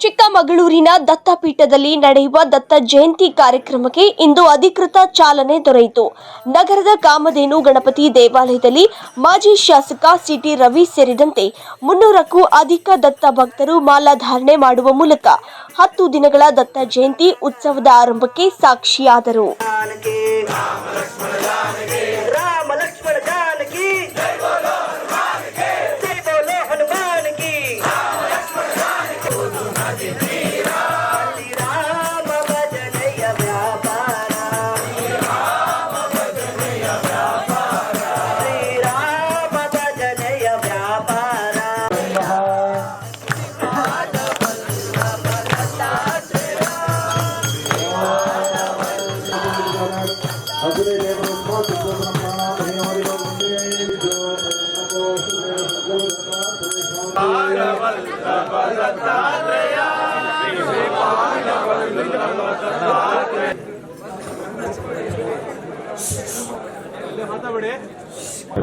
ಚಿಕ್ಕಮಗಳೂರಿನ ದತ್ತಪೀಠದಲ್ಲಿ ನಡೆಯುವ ದತ್ತ ಜಯಂತಿ ಕಾರ್ಯಕ್ರಮಕ್ಕೆ ಇಂದು ಅಧಿಕೃತ ಚಾಲನೆ ದೊರೆಯಿತು. ನಗರದ ಕಾಮಧೇನು ಗಣಪತಿ ದೇವಾಲಯದಲ್ಲಿ ಮಾಜಿ ಶಾಸಕ ಸಿಟಿ ರವಿ ಸೇರಿದಂತೆ ಮುನ್ನೂರಕ್ಕೂ ಅಧಿಕ ದತ್ತ ಭಕ್ತರು ಮಾಲಾಧಾರಣೆ ಮಾಡುವ ಮೂಲಕ ಹತ್ತು ದಿನಗಳ ದತ್ತ ಜಯಂತಿ ಉತ್ಸವದ ಆರಂಭಕ್ಕೆ ಸಾಕ್ಷಿಯಾದರು.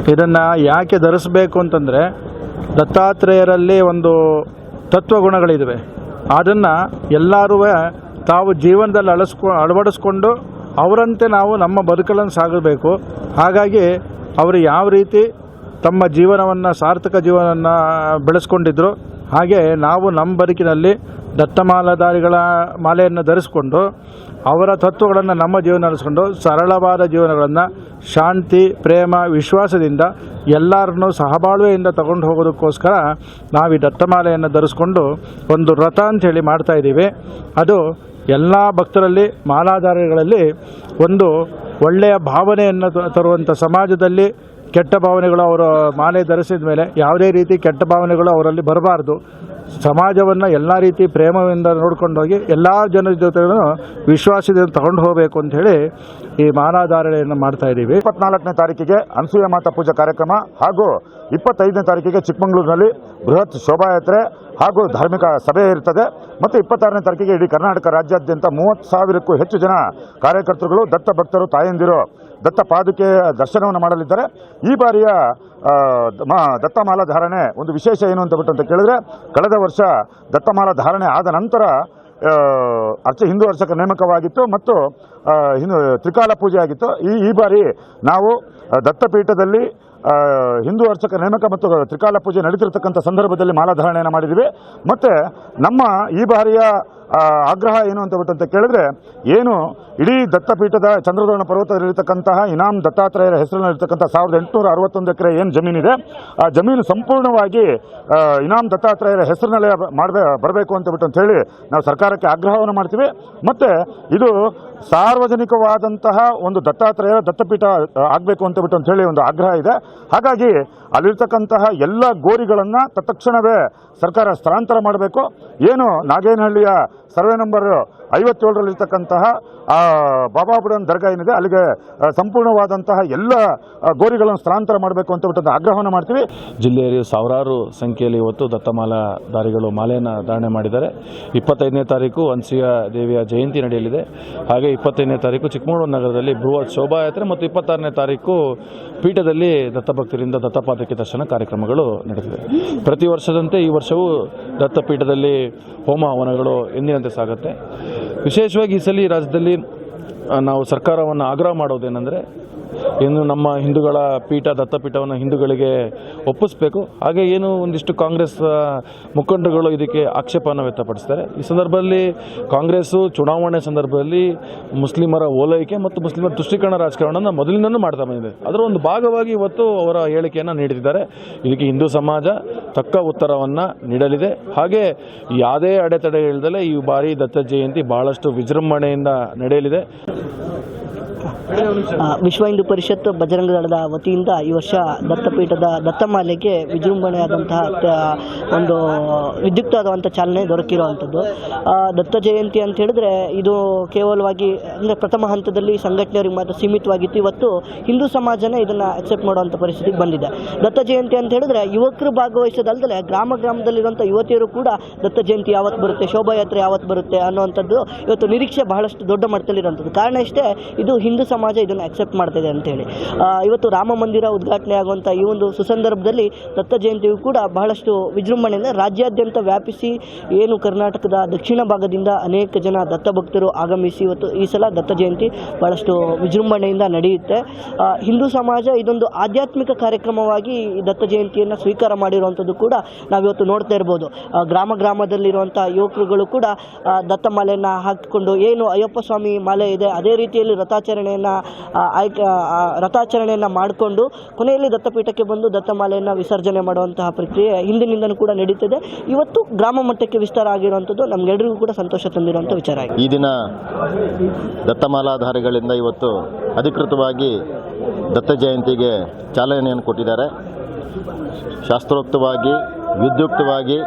ಇದನ್ನು ಯಾಕೆ ಧರಿಸಬೇಕು ಅಂತಂದರೆ ದತ್ತಾತ್ರೇಯರಲ್ಲಿ ಒಂದು ತತ್ವಗುಣಗಳಿದ್ದಾವೆ ಅದನ್ನು ಎಲ್ಲರೂ ತಾವು ಜೀವನದಲ್ಲಿ ಅಳಸ್ಕೊ, ಅಳವಡಿಸ್ಕೊಂಡು ಅವರಂತೆ ನಾವು ನಮ್ಮ ಬದುಕಲನ್ನು ಸಾಗಬೇಕು. ಹಾಗಾಗಿ ಅವರು ಯಾವ ರೀತಿ ತಮ್ಮ ಜೀವನವನ್ನು, ಸಾರ್ಥಕ ಜೀವನವನ್ನು ಬೆಳೆಸ್ಕೊಂಡಿದ್ರು ಹಾಗೆ ನಾವು ನಮ್ಮ ಬದುಕಿನಲ್ಲಿ ದತ್ತಮಾಲಾಧಾರಿಗಳ ಮಾಲೆಯನ್ನು ಧರಿಸಿಕೊಂಡು ಅವರ ತತ್ವಗಳನ್ನು ನಮ್ಮ ಜೀವನ ನಡೆಸ್ಕೊಂಡು ಸರಳವಾದ ಜೀವನಗಳನ್ನು ಶಾಂತಿ, ಪ್ರೇಮ, ವಿಶ್ವಾಸದಿಂದ ಎಲ್ಲರನ್ನೂ ಸಹಬಾಳ್ವೆಯಿಂದ ತಗೊಂಡು ಹೋಗೋದಕ್ಕೋಸ್ಕರ ನಾವು ಈ ದತ್ತಮಾಲೆಯನ್ನು ಧರಿಸ್ಕೊಂಡು ಒಂದು ವ್ರತ ಅಂಥೇಳಿ ಮಾಡ್ತಾ ಇದ್ದೀವಿ. ಅದು ಎಲ್ಲ ಭಕ್ತರಲ್ಲಿ, ಮಾಲಾಧಾರಿಗಳಲ್ಲಿ ಒಂದು ಒಳ್ಳೆಯ ಭಾವನೆಯನ್ನು ತರುವಂಥ ಸಮಾಜದಲ್ಲಿ ಕೆಟ್ಟ ಭಾವನೆಗಳು ಅವರು ಮಾಲೆ ಧರಿಸಿದ ಮೇಲೆ ಯಾವುದೇ ರೀತಿ ಕೆಟ್ಟ ಭಾವನೆಗಳು ಅವರಲ್ಲಿ ಬರಬಾರ್ದು. ಸಮಾಜವನ್ನು ಎಲ್ಲ ರೀತಿ ಪ್ರೇಮದಿಂದ ನೋಡ್ಕೊಂಡೋಗಿ ಎಲ್ಲ ಜನರ ಜೊತೆಗೂ ವಿಶ್ವಾಸದಿಂದ ತಗೊಂಡು ಹೋಗಬೇಕು ಅಂಥೇಳಿ ಈ ಮಾಲಾಧಾರಣೆಯನ್ನು ಮಾಡ್ತಾ ಇದ್ದೀವಿ. ಇಪ್ಪತ್ನಾಲ್ಕನೇ ತಾರೀಕಿಗೆ ಅನಸೂಯ ಮಾತಾ ಪೂಜಾ ಕಾರ್ಯಕ್ರಮ ಹಾಗೂ ಇಪ್ಪತ್ತೈದನೇ ತಾರೀಕಿಗೆ ಚಿಕ್ಕಮಗಳೂರಿನಲ್ಲಿ ಬೃಹತ್ ಶೋಭಾಯಾತ್ರೆ ಹಾಗೂ ಧಾರ್ಮಿಕ ಸಭೆ ಇರ್ತದೆ. ಮತ್ತು ಇಪ್ಪತ್ತಾರನೇ ತಾರೀಕಿಗೆ ಇಡೀ ಕರ್ನಾಟಕ ರಾಜ್ಯಾದ್ಯಂತ ಮೂವತ್ತು ಸಾವಿರಕ್ಕೂ ಹೆಚ್ಚು ಜನ ಕಾರ್ಯಕರ್ತರುಗಳು ದತ್ತ ಭಕ್ತರು ತಾಯಂದಿರು ದತ್ತ ಪಾದುಕೆ ದರ್ಶನವನ್ನು ಮಾಡಲಿದ್ದಾರೆ. ಈ ಬಾರಿಯ ದತ್ತಮಾಲಾ ಧಾರಣೆ ಒಂದು ವಿಶೇಷ ಏನು ಅಂತ ಬಿಟ್ಟು ಅಂತ ಕೇಳಿದ್ರೆ, ಕಳೆದ ವರ್ಷ ದತ್ತಮಾಲಾ ಧಾರಣೆ ಆದ ನಂತರ ಅರ್ಚ, ಹಿಂದೂ ಅರ್ಚಕ ನೇಮಕವಾಗಿತ್ತು ಮತ್ತು ಹಿಂದೂ ತ್ರಿಕಾಲ ಪೂಜೆ ಆಗಿತ್ತು. ಈ ಈ ಬಾರಿ ನಾವು ದತ್ತಪೀಠದಲ್ಲಿ ಹಿಂದೂ ಅರ್ಚಕ ನೇಮಕ ಮತ್ತು ತ್ರಿಕಾಲ ಪೂಜೆ ನಡೀತಿರ್ತಕ್ಕಂಥ ಸಂದರ್ಭದಲ್ಲಿ ಮಾಲಾಧಾರಣೆಯನ್ನು ಮಾಡಿದ್ದೀವಿ. ಮತ್ತು ನಮ್ಮ ಈ ಬಾರಿಯ ಆಗ್ರಹ ಏನು ಅಂತ ಬಿಟ್ಟು ಅಂತ ಕೇಳಿದ್ರೆ, ಏನು ಇಡೀ ದತ್ತಪೀಠದ ಚಂದ್ರದ್ರೋಣ ಪರ್ವತದಲ್ಲಿರ್ತಕ್ಕಂತಹ ಇನಾಮ್ ದತ್ತಾತ್ರೇಯರ ಹೆಸರಿನಲ್ಲಿರ್ತಕ್ಕಂಥ ಸಾವಿರದ ಎಂಟುನೂರ ಅರವತ್ತೊಂದು ಎಕರೆ ಏನು ಜಮೀನಿದೆ, ಆ ಜಮೀನು ಸಂಪೂರ್ಣವಾಗಿ ಇನಾಮ್ ದತ್ತಾತ್ರೇಯರ ಹೆಸರಿನಲ್ಲೇ ಮಾಡಬೇ, ಬರಬೇಕು ಅಂತ ಬಿಟ್ಟು ಅಂತ ಹೇಳಿ ನಾವು ಸರ್ಕಾರಕ್ಕೆ ಆಗ್ರಹವನ್ನು ಮಾಡ್ತೀವಿ. ಮತ್ತು ಇದು ಸಾರ್ವಜನಿಕವಾದಂತಹ ಒಂದು ದತ್ತಾತ್ರೇಯರ ದತ್ತಪೀಠ ಆಗಬೇಕು ಅಂತ ಬಿಟ್ಟು ಅಂತ ಹೇಳಿ ಒಂದು ಆಗ್ರಹ ಇದೆ. ಹಾಗಾಗಿ ಅಲ್ಲಿರ್ತಕ್ಕಂತಹ ಎಲ್ಲ ಗೋರಿಗಳನ್ನು ತತ್ಕ್ಷಣವೇ ಸರ್ಕಾರ ಸ್ಥಳಾಂತರ ಮಾಡಬೇಕು. ಏನು ನಾಗೇನಹಳ್ಳಿಯ Solo number un. ಐವತ್ತೇಳರಲ್ಲಿರ್ತಕ್ಕಂತಹ Baba Budan ದರ್ಗಾ ಏನಿದೆ, ಅಲ್ಲಿಗೆ ಸಂಪೂರ್ಣವಾದಂತಹ ಎಲ್ಲ ಗೋರಿಗಳನ್ನು ಸ್ಥಳಾಂತರ ಮಾಡಬೇಕು ಅಂತ ಬಿಟ್ಟು ಆಗ್ರಹವನ್ನು ಮಾಡ್ತೀವಿ. ಜಿಲ್ಲೆಯಲ್ಲಿ ಸಾವಿರಾರು ಸಂಖ್ಯೆಯಲ್ಲಿ ಇವತ್ತು ದತ್ತಮಾಲಾ ದಾರಿಗಳು ಮಾಲೆಯನ್ನು ಧಾರಣೆ ಮಾಡಿದ್ದಾರೆ. ಇಪ್ಪತ್ತೈದನೇ ತಾರೀಕು ಹನ್ಸಿಯ ದೇವಿಯ ಜಯಂತಿ ನಡೆಯಲಿದೆ. ಹಾಗೆ ಇಪ್ಪತ್ತೈದನೇ ತಾರೀಕು ಚಿಕ್ಕಮಗಳೂರು ನಗರದಲ್ಲಿ ಬೃಹತ್ ಶೋಭಾಯಾತ್ರೆ ಮತ್ತು ಇಪ್ಪತ್ತಾರನೇ ತಾರೀಕು ಪೀಠದಲ್ಲಿ ದತ್ತಭಕ್ತರಿಂದ ದತ್ತಪಾದಕ್ಕೆ ದರ್ಶನ ಕಾರ್ಯಕ್ರಮಗಳು ನಡೆದಿವೆ. ಪ್ರತಿ ವರ್ಷದಂತೆ ಈ ವರ್ಷವೂ ದತ್ತಪೀಠದಲ್ಲಿ ಹೋಮ ಹವನಗಳು ಎಂದಿನಂತೆ ಸಾಗುತ್ತೆ. ವಿಶೇಷವಾಗಿ ಈ ಸಲ ರಾಜ್ಯದಲ್ಲಿ ನಾವು ಸರ್ಕಾರವನ್ನು ಆಗ್ರಹ ಮಾಡೋದೇನೆಂದರೆ ಇನ್ನು ನಮ್ಮ ಹಿಂದೂಗಳ ಪೀಠ, ದತ್ತಪೀಠವನ್ನು ಹಿಂದೂಗಳಿಗೆ ಒಪ್ಪಿಸಬೇಕು. ಹಾಗೆ ಏನು ಒಂದಿಷ್ಟು ಕಾಂಗ್ರೆಸ್ ಮುಖಂಡರುಗಳು ಇದಕ್ಕೆ ಆಕ್ಷೇಪವನ್ನು ವ್ಯಕ್ತಪಡಿಸ್ತಾರೆ ಈ ಸಂದರ್ಭದಲ್ಲಿ ಕಾಂಗ್ರೆಸ್ಸು ಚುನಾವಣೆ ಸಂದರ್ಭದಲ್ಲಿ ಮುಸ್ಲಿಮರ ಓಲೈಕೆ ಮತ್ತು ಮುಸ್ಲಿಮರ ತುಷ್ಟೀಕರಣ ರಾಜಕಾರಣವನ್ನು ಮೊದಲಿಂದನೂ ಮಾಡ್ತಾ ಬಂದಿದೆ. ಅದರ ಒಂದು ಭಾಗವಾಗಿ ಇವತ್ತು ಅವರ ಹೇಳಿಕೆಯನ್ನು ನೀಡಿದ್ದಾರೆ. ಇದಕ್ಕೆ ಹಿಂದೂ ಸಮಾಜ ತಕ್ಕ ಉತ್ತರವನ್ನು ನೀಡಲಿದೆ. ಹಾಗೆ ಯಾವುದೇ ಅಡೆತಡೆ ಇಲ್ಲದಲೇ ಈ ಬಾರಿ ದತ್ತ ಜಯಂತಿ ಬಹಳಷ್ಟು ವಿಜೃಂಭಣೆಯಿಂದ ನಡೆಯಲಿದೆ. ವಿಶ್ವ ಹಿಂದೂ ಪರಿಷತ್ ಬಜರಂಗ ದಳದ ವತಿಯಿಂದ ಈ ವರ್ಷ ದತ್ತಪೀಠದ ದತ್ತಮಾಲೆಗೆ ವಿಜೃಂಭಣೆಯಾದಂತಹ ಒಂದು ವಿದ್ಯುಕ್ತವಾದಂಥ ಚಾಲನೆ ದೊರಕಿರುವಂಥದ್ದು. ದತ್ತ ಜಯಂತಿ ಅಂತ ಹೇಳಿದ್ರೆ ಇದು ಕೇವಲವಾಗಿ, ಅಂದರೆ ಪ್ರಥಮ ಹಂತದಲ್ಲಿ ಸಂಘಟನೆಯವರಿಗೆ ಮಾತ್ರ ಸೀಮಿತವಾಗಿತ್ತು. ಇವತ್ತು ಹಿಂದೂ ಸಮಾಜನೇ ಇದನ್ನು ಅಕ್ಸೆಪ್ಟ್ ಮಾಡುವಂಥ ಪರಿಸ್ಥಿತಿಗೆ ಬಂದಿದೆ. ದತ್ತ ಜಯಂತಿ ಅಂತ ಹೇಳಿದ್ರೆ ಯುವಕರು ಭಾಗವಹಿಸೋದಲ್ಲದೆ ಗ್ರಾಮ ಗ್ರಾಮದಲ್ಲಿರುವಂಥ ಯುವತಿಯರು ಕೂಡ ದತ್ತ ಜಯಂತಿ ಯಾವತ್ತು ಬರುತ್ತೆ, ಶೋಭಾಯಾತ್ರೆ ಯಾವತ್ತು ಬರುತ್ತೆ ಅನ್ನುವಂಥದ್ದು ಇವತ್ತು ನಿರೀಕ್ಷೆ ಬಹಳಷ್ಟು ದೊಡ್ಡ ಮಟ್ಟದಲ್ಲಿರುವಂಥದ್ದು. ಕಾರಣ ಇಷ್ಟೇ, ಇದು ಹಿಂದೂ ಹಿಂದೂ ಸಮಾಜ ಇದನ್ನು ಅಕ್ಸೆಪ್ಟ್ ಮಾಡ್ತಿದೆ ಅಂತೇಳಿ. ಇವತ್ತು ರಾಮ ಮಂದಿರ ಉದ್ಘಾಟನೆ ಆಗುವಂಥ ಈ ಒಂದು ಸುಸಂದರ್ಭದಲ್ಲಿ ದತ್ತ ಜಯಂತಿಯು ಕೂಡ ಬಹಳಷ್ಟು ವಿಜೃಂಭಣೆಯಿಂದ ರಾಜ್ಯಾದ್ಯಂತ ವ್ಯಾಪಿಸಿ ಏನು ಕರ್ನಾಟಕದ ದಕ್ಷಿಣ ಭಾಗದಿಂದ ಅನೇಕ ಜನ ದತ್ತ ಭಕ್ತರು ಆಗಮಿಸಿ ಇವತ್ತು ಈ ಸಲ ದತ್ತ ಜಯಂತಿ ಬಹಳಷ್ಟು ವಿಜೃಂಭಣೆಯಿಂದ ನಡೆಯುತ್ತೆ. ಹಿಂದೂ ಸಮಾಜ ಇದೊಂದು ಆಧ್ಯಾತ್ಮಿಕ ಕಾರ್ಯಕ್ರಮವಾಗಿ ದತ್ತ ಜಯಂತಿಯನ್ನು ಸ್ವೀಕಾರ ಮಾಡಿರುವಂಥದ್ದು ಕೂಡ ನಾವಿವತ್ತು ನೋಡ್ತಾ ಇರ್ಬೋದು. ಗ್ರಾಮ ಗ್ರಾಮದಲ್ಲಿರುವಂಥ ಯುವಕರುಗಳು ಕೂಡ ದತ್ತ ಮಾಲೆಯನ್ನು ಹಾಕಿಕೊಂಡು ಏನು ಅಯ್ಯಪ್ಪ ಸ್ವಾಮಿ ಮಾಲೆ ಇದೆ, ಅದೇ ರೀತಿಯಲ್ಲಿ ರಥಾಚರಣೆಯನ್ನು ಆಯ್ಕೆ ರಥಾಚರಣೆಯನ್ನು ಮಾಡಿಕೊಂಡು ಕೊನೆಯಲ್ಲಿ ದತ್ತಪೀಠಕ್ಕೆ ಬಂದು ದತ್ತಮಾಲೆಯನ್ನು ವಿಸರ್ಜನೆ ಮಾಡುವಂತಹ ಪ್ರಕ್ರಿಯೆ ಹಿಂದಿನಿಂದಲೂ ಕೂಡ ನಡೀತದೆ. ಇವತ್ತು ಗ್ರಾಮ ಮಟ್ಟಕ್ಕೆ ವಿಸ್ತಾರ ಆಗಿರುವಂಥದ್ದು ನಮಗೆಲ್ಲರಿಗೂ ಕೂಡ ಸಂತೋಷ ತಂದಿರುವಂಥ ವಿಚಾರ ಆಗಿದೆ. ಈ ದಿನ ದತ್ತಮಾಲಾಧಾರಿಗಳಿಂದ ಇವತ್ತು ಅಧಿಕೃತವಾಗಿ ದತ್ತ ಜಯಂತಿಗೆ ಚಾಲನೆಯನ್ನು ಕೊಟ್ಟಿದ್ದಾರೆ. ಶಾಸ್ತ್ರೋಕ್ತವಾಗಿ, ವಿದ್ಯುಕ್ತವಾಗಿ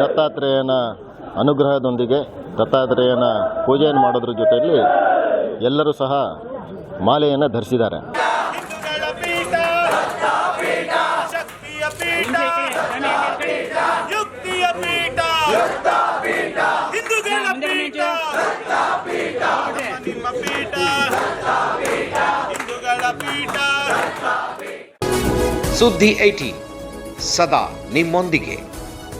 ದತ್ತಾತ್ರೇಯನ ಅನುಗ್ರಹದೊಂದಿಗೆ ದತ್ತಾತ್ರೇಯನ ಪೂಜೆಯನ್ನು ಮಾಡೋದ್ರ ಜೊತೆಯಲ್ಲಿ ಎಲ್ಲರೂ ಸಹ ಮಾಲೆಯನ್ನು ಧರಿಸಿದ್ದಾರೆ. ಸುದ್ದಿ ಐಟಿ ಸದಾ ನಿಮ್ಮೊಂದಿಗೆ.